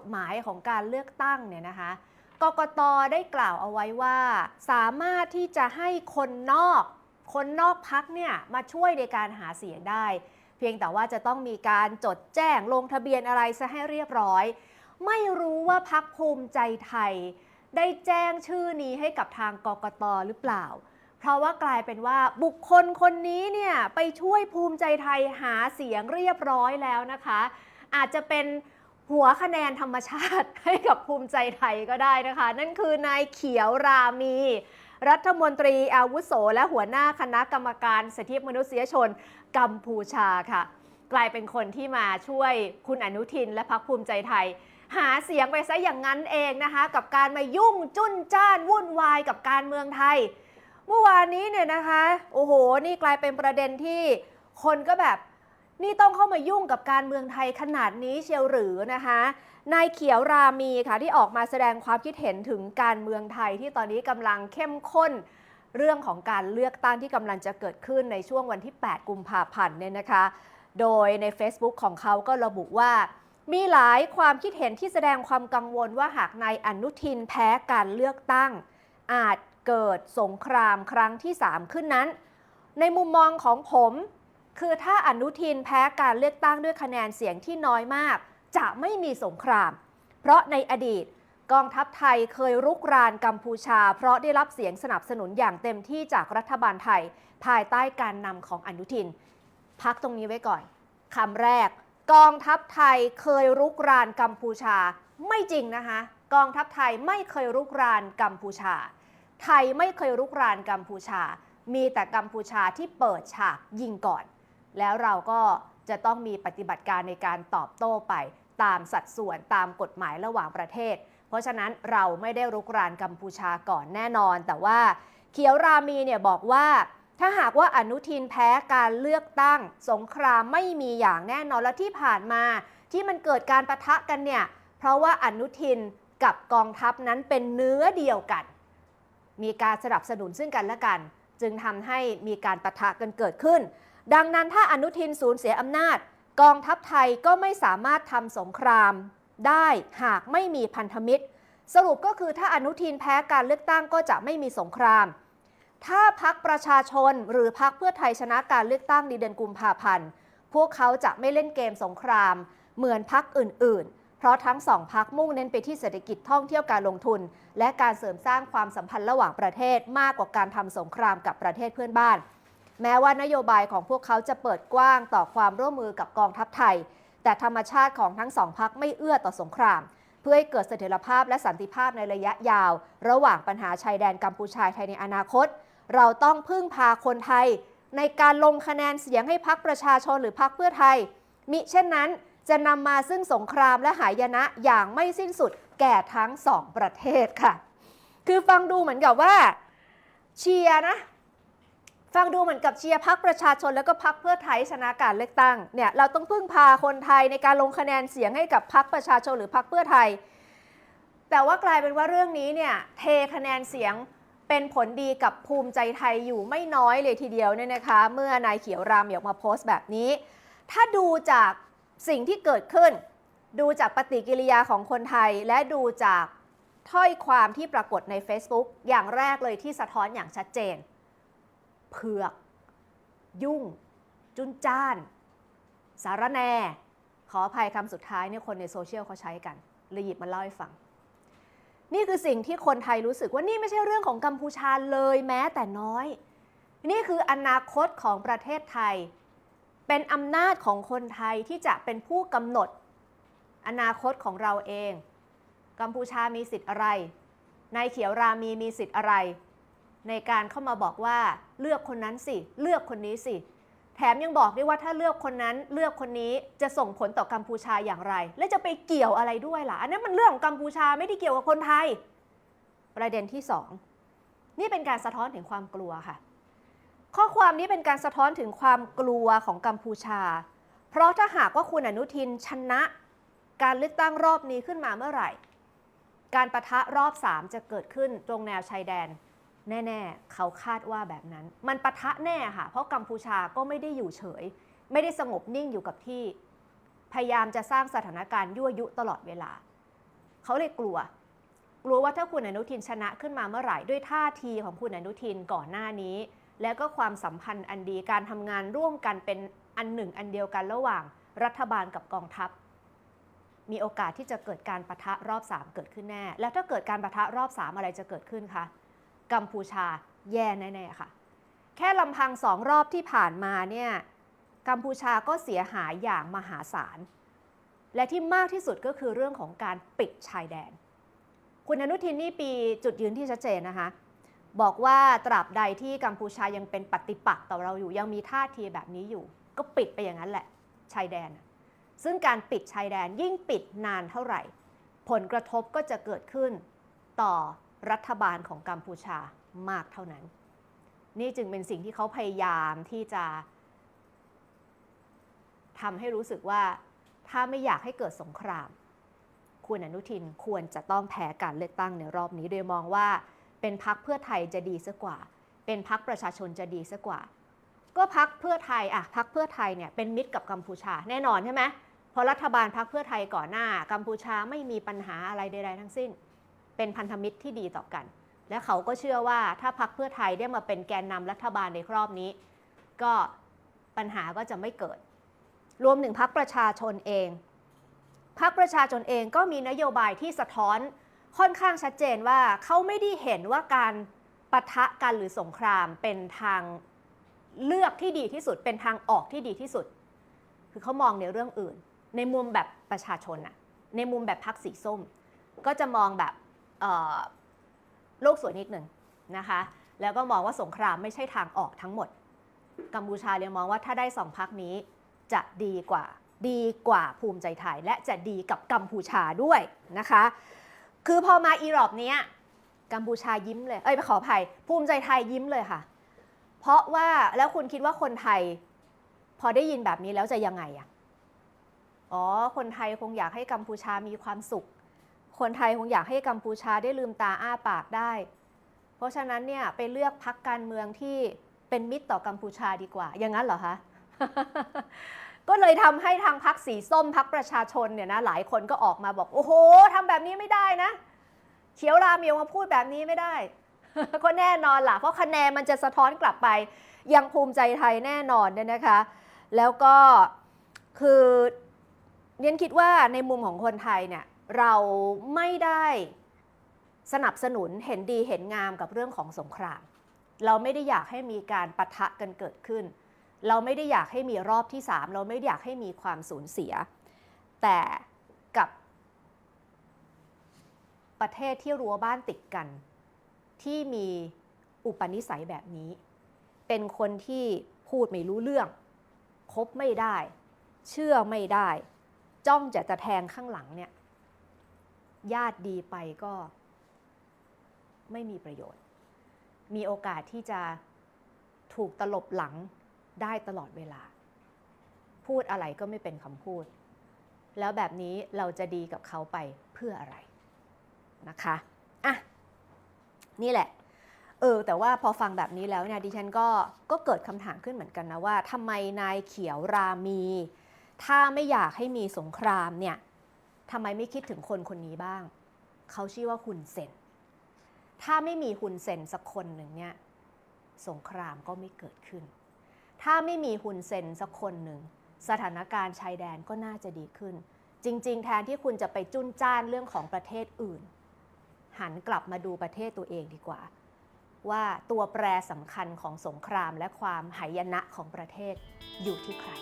ฎหมายของการเลือกตั้งเนี่ยนะคะกกตได้กล่าวเอาไว้ว่า สามารถที่จะให้คนนอก คนนอกพักเนี่ยมาช่วยในการหาเสียงได้ เพียงแต่ว่าจะต้องมีการจดแจ้งลงทะเบียนอะไรซะให้เรียบร้อย ไม่รู้ว่าพักภูมิใจไทย ได้แจ้งชื่อนี้ให้กับทางกกตหรือเปล่า เพราะว่ากลายเป็นว่าบุคคลคนนี้เนี่ยไปช่วยภูมิใจไทยหาเสียงเรียบร้อยแล้วนะคะ อาจจะเป็น หัวคะแนนธรรมชาติให้กับภูมิใจไทยก็ได้นะคะ นั่นคือนายเขียวรามี รัฐมนตรีอาวุโส และหัวหน้าคณะกรรมการสิทธิมนุษยชน กัมพูชาค่ะ กลายเป็นคนที่มาช่วยคุณอนุทินและพักภูมิใจไทย หาเสียงไปซะอย่างนั้นเองนะคะ กับการมายุ่งจุ้นจ้านวุ่นวายกับการเมืองไทย เมื่อวานนี้เนี่ยนะคะ โอ้โห นี่กลายเป็นประเด็นที่คนก็แบบ นี่ต้องเข้ามายุ่งกับการเมืองไทยขนาดนี้เชียวหรือนะคะนายเขียวรามีค่ะที่ออกมาแสดงความคิดเห็นถึงการเมืองไทยที่ตอนนี้กำลังเข้มข้นเรื่องของการเลือกตั้งที่กำลังจะเกิดขึ้นในช่วงวันที่ 8 กุมภาพันธ์เนี่ยนะคะ โดยใน Facebook ของเขาก็ระบุว่า มีหลายความคิดเห็นที่แสดงความกังวลว่าหากนายอนุทินแพ้การเลือกตั้ง อาจเกิดสงครามครั้งที่ 3 ขึ้นนั้น ในมุมมองของผม คือถ้าอนุทินแพ้การเลือกตั้งด้วยคะแนนเสียงที่น้อยมาก จะไม่มีสงคราม เพราะในอดีตกองทัพไทยเคยรุกรานกัมพูชา เพราะได้รับเสียงสนับสนุนอย่างเต็มที่จากรัฐบาลไทย ภายใต้การนำของอนุทิน พักตรงนี้ไว้ก่อนคำแรก กองทัพไทยเคยรุกรานกัมพูชา ไม่จริงนะคะ กองทัพไทยไม่เคยรุกรานกัมพูชา ไทยไม่เคยรุกรานกัมพูชา มีแต่กัมพูชาที่เปิดฉากยิงก่อน แล้วเราก็จะต้องมีปฏิบัติการในการตอบโต้ไป ตามสัดส่วนตามกฎหมายระหว่างประเทศ เพราะฉะนั้นเราไม่ได้รุกรานกัมพูชาก่อนแน่นอน แต่ว่าเขียวรามีเนี่ยบอกว่า ถ้าหากว่าอนุทินแพ้การเลือกตั้ง สงครามไม่มีอย่างแน่นอนและที่ผ่านมา ที่มันเกิดการประทะกันเนี่ยเพราะว่าอนุทินกับกองทัพนั้นเป็นเนื้อเดียวกัน มีการสนับสนุนซึ่งกันและกัน จึงทำให้มีการประทะกันเกิดขึ้น ดังนั้นถ้าอนุทินสูญเสียอำนาจ กองทัพไทยก็ไม่สามารถทำสงคราม ได้หากไม่มีพันธมิตร สรุปก็คือถ้าอนุทินแพ้การเลือกตั้งก็จะไม่มีสงคราม ถ้าพักประชาชนหรือพักเพื่อไทยชนะการเลือกตั้งในเดือนกุมภาพันธ์พวกเขาจะไม่เล่นเกมสงคราม เหมือนพักอื่น ๆ เพราะทั้งสองพักมุ่งเน้นไปที่เศรษฐกิจท่องเที่ยวการลงทุน และการเสริมสร้างความสัมพันธ์ระหว่างประเทศมากกว่าการทำสงครามกับประเทศเพื่อนบ้าน แม้ว่านโยบายของพวกเขาจะเปิดกว้างต่อความร่วมมือกับกองทัพไทย แต่ธรรมชาติของทั้งสองพักไม่เอื้อต่อสงคราม เพื่อให้เกิดเสถียรภาพและสันติภาพในระยะยาว ระหว่างปัญหาชายแดนกัมพูชาไทยในอนาคต เราต้องพึ่งพาคนไทย ในการลงคะแนนเสียงให้พักประชาชนหรือพักเพื่อไทย มิเช่นนั้นจะนำมาซึ่งสงครามและหายนะอย่างไม่สิ้นสุดแก่ทั้งสองประเทศค่ะ คือฟังดูเหมือนกับว่าเชียร์นะ ฟังดูเหมือนกับเชียร์พักประชาชนแล้วก็พักเพื่อไทยชนะการเลือกตั้งเนี่ยเราต้องพึ่งพาคนไทยในการลงคะแนนเสียงให้กับพักประชาชนหรือพักเพื่อไทย แต่ว่ากลายเป็นว่าเรื่องนี้เนี่ยเทคะแนนเสียงเป็นผลดีกับภูมิใจไทยอยู่ไม่น้อยเลยทีเดียวเนี่ยนะคะ เมื่อนายเขียวรามออกมาโพสต์แบบนี้ ถ้าดูจากสิ่งที่เกิดขึ้น ดูจากปฏิกิริยาของคนไทย และดูจากถ้อยความที่ปรากฏใน Facebook อย่างแรกเลยที่สะท้อนอย่างชัดเจน เผือก ยุ่ง จุนจ้าน สารแน ขออภัยคำสุดท้ายเนี่ยคนในโซเชียลเขาใช้กันเลยหยิบมาเล่าให้ฟัง นี่คือสิ่งที่คนไทยรู้สึกว่านี่ไม่ใช่เรื่องของกัมพูชาเลยแม้แต่น้อย นี่คืออนาคตของประเทศไทย เป็นอำนาจของคนไทยที่จะเป็นผู้กำหนด อนาคตของเราเอง กัมพูชามีสิทธิ์อะไรนายเขียวรามีมีสิทธิ์อะไร ในการเข้ามาบอกว่าเลือกคนนั้นสิ เลือกคนนี้สิ แถมยังบอกด้วยว่าถ้าเลือกคนนั้นเลือกคนนี้จะส่งผลต่อกัมพูชาอย่างไร และจะไปเกี่ยวอะไรด้วยล่ะ อันนั้นมันเรื่องของกัมพูชาไม่ได้เกี่ยวกับคนไทย ประเด็นที่สองนี่เป็นการสะท้อนถึงความกลัวค่ะ ข้อความนี้เป็นการสะท้อนถึงความกลัวของกัมพูชา เพราะถ้าหากว่าคุณอนุทินชนะการเลือกตั้งรอบนี้ขึ้นมาเมื่อไหร่ การประทะรอบ 3 จะเกิดขึ้นตรงแนวชายแดน แน่ๆ เขาคาดว่าแบบนั้น มันปะทะแน่ค่ะ เพราะกัมพูชาก็ไม่ได้อยู่เฉย ไม่ได้สงบนิ่งอยู่กับที่ พยายามจะสร้างสถานการณ์ยั่วยุตลอดเวลา เขาเลยกลัว กลัวว่าถ้าคุณอนุทินชนะขึ้นมาเมื่อไหร่ด้วยท่าทีของคุณอนุทินก่อนหน้านี้ แล้วก็ความสัมพันธ์อันดีการทำงานร่วมกันเป็นอันหนึ่งอันเดียวกันระหว่างรัฐบาลกับกองทัพ มีโอกาสที่จะเกิดการประทะรอบ 3 เกิดขึ้นแน่ แล้วถ้าเกิดการประทะรอบ 3 อะไรจะเกิดขึ้นคะ กัมพูชาแย่แน่ๆค่ะ แค่ลำพังสองรอบที่ผ่านมาเนี่ยกัมพูชาก็เสียหายอย่างมหาศาล และที่มากที่สุดก็คือเรื่องของการปิดชายแดน คุณอนุทินนี่ปีจุดยืนที่ชัดเจนนะคะ บอกว่าตราบใดที่กัมพูชายังเป็นปฏิปักษ์ต่อเราอยู่ยังมีท่าทีแบบนี้อยู่ ก็ปิดไปอย่างนั้นแหละ ชายแดน ซึ่งการปิดชายแดนยิ่งปิดนานเท่าไหร่ ผลกระทบก็จะเกิดขึ้นต่อ รัฐบาลของกัมพูชามากเท่านั้น นี่จึงเป็นสิ่งที่เขาพยายามที่จะทำให้รู้สึกว่าถ้าไม่อยากให้เกิดสงคราม คุณอนุทินควรจะต้องแพ้การเลือกตั้งในรอบนี้โดยมองว่า เป็นพักเพื่อไทยจะดีซะกว่า เป็นพักประชาชนจะดีซะกว่า ก็พักเพื่อไทยอะพักเพื่อไทยเนี่ยเป็นมิตรกับกัมพูชาแน่นอนใช่ไหมเพราะรัฐบาลพักเพื่อไทยก่อนหน้า กัมพูชาไม่มีปัญหาอะไรใดๆทั้งสิ้น เป็นพันธมิตรที่ดีต่อกัน และเขาก็เชื่อว่าถ้าพักเพื่อไทยได้มาเป็นแกนนำรัฐบาลในรอบนี้ ก็ปัญหาก็จะไม่เกิด รวมถึงพักประชาชนเองพรรคประชาชนเองก็มีนโยบายที่สะท้อนค่อนข้างชัดเจนว่าเขาไม่ได้เห็นว่าการปะทะกันหรือสงครามเป็นทางเลือกที่ดีที่สุด เป็นทางออกที่ดีที่สุด คือเขามองในเรื่องอื่น ในมุมแบบประชาชนอะในมุมแบบพรรคสีส้ม ก็จะมองแบบ โลกสวยนิดหนึ่งนะคะ แล้วก็มองว่าสงครามไม่ใช่ทางออกทั้งหมด กัมพูชาเลยมองว่าถ้าได้สองพักนี้จะดีกว่าดีกว่าภูมิใจไทยและจะดีกับกัมพูชาด้วยนะคะ คือพอมาอีรอบเนี้ยกัมพูชายิ้มเลย เอ้ยขออภัย ภูมิใจไทยยิ้มเลยค่ะ เพราะว่าแล้วคุณคิดว่าคนไทย พอได้ยินแบบนี้แล้วจะยังไงอะอ๋อ คนไทยคงอยากให้กัมพูชามีความสุข คนไทยคงอยากให้กัมพูชาได้ลืมตาอ้าปากได้ เพราะฉะนั้นเนี่ยไปเลือกพักการเมืองที่เป็นมิตรต่อกัมพูชาดีกว่า อย่างนั้นเหรอคะ ก็เลยทำให้ทางพักสีส้มพักประชาชนเนี่ยนะหลายคนก็ออกมาบอก โอ้โหทำแบบนี้ไม่ได้นะ เขียวราเมียวมาพูดแบบนี้ไม่ได้ ก็แน่นอนล่ะ เพราะคะแนนมันจะสะท้อนกลับไป ยังภูมิใจไทยแน่นอนเนี่ยนะคะ แล้วก็คือเรียนคิดว่าในมุมของคนไทยเนี่ย เราไม่ได้สนับสนุนเห็นดีเห็นงามกับเรื่องของสงคราม เราไม่ได้อยากให้มีการปะทะกันเกิดขึ้น เราไม่ได้อยากให้มีรอบที่ 3 เราไม่ได้อยากให้มีความสูญเสีย แต่กับประเทศที่รั้วบ้านติดกัน ที่มีอุปนิสัยแบบนี้ เป็นคนที่พูดไม่รู้เรื่อง คบไม่ได้ เชื่อไม่ได้ จ้องจะจะแทงข้างหลังเนี่ย ญาติดีไปก็ไม่มีประโยชน์ มีโอกาสที่จะถูกตลบหลังได้ตลอดเวลา พูดอะไรก็ไม่เป็นคำพูด แล้วแบบนี้เราจะดีกับเขาไปเพื่ออะไรนะคะอะนี่แหละ เออ แต่ว่าพอฟังแบบนี้แล้วเนี่ยดิฉันก็ก็เกิดคำถามขึ้นเหมือนกันนะว่าทำไมนายเขียวรามี ถ้าไม่อยากให้มีสงครามเนี่ย ทำไมไม่คิดถึงคนคนนี้บ้าง เขาชื่อว่าฮุนเซนถ้าไม่มีฮุนเซนสักคนหนึ่งเนี่ยสงครามก็ไม่เกิดขึ้น ถ้าไม่มีฮุนเซนสักคนหนึ่งสถานการณ์ชายแดนก็น่าจะดีขึ้น จริง ๆ แทนที่คุณจะไปจุนจ้านเรื่องของประเทศอื่น หันกลับมาดูประเทศตัวเองดีกว่า ว่าตัวแปรสำคัญของสงครามและความหายนะของประเทศอยู่ที่ใคร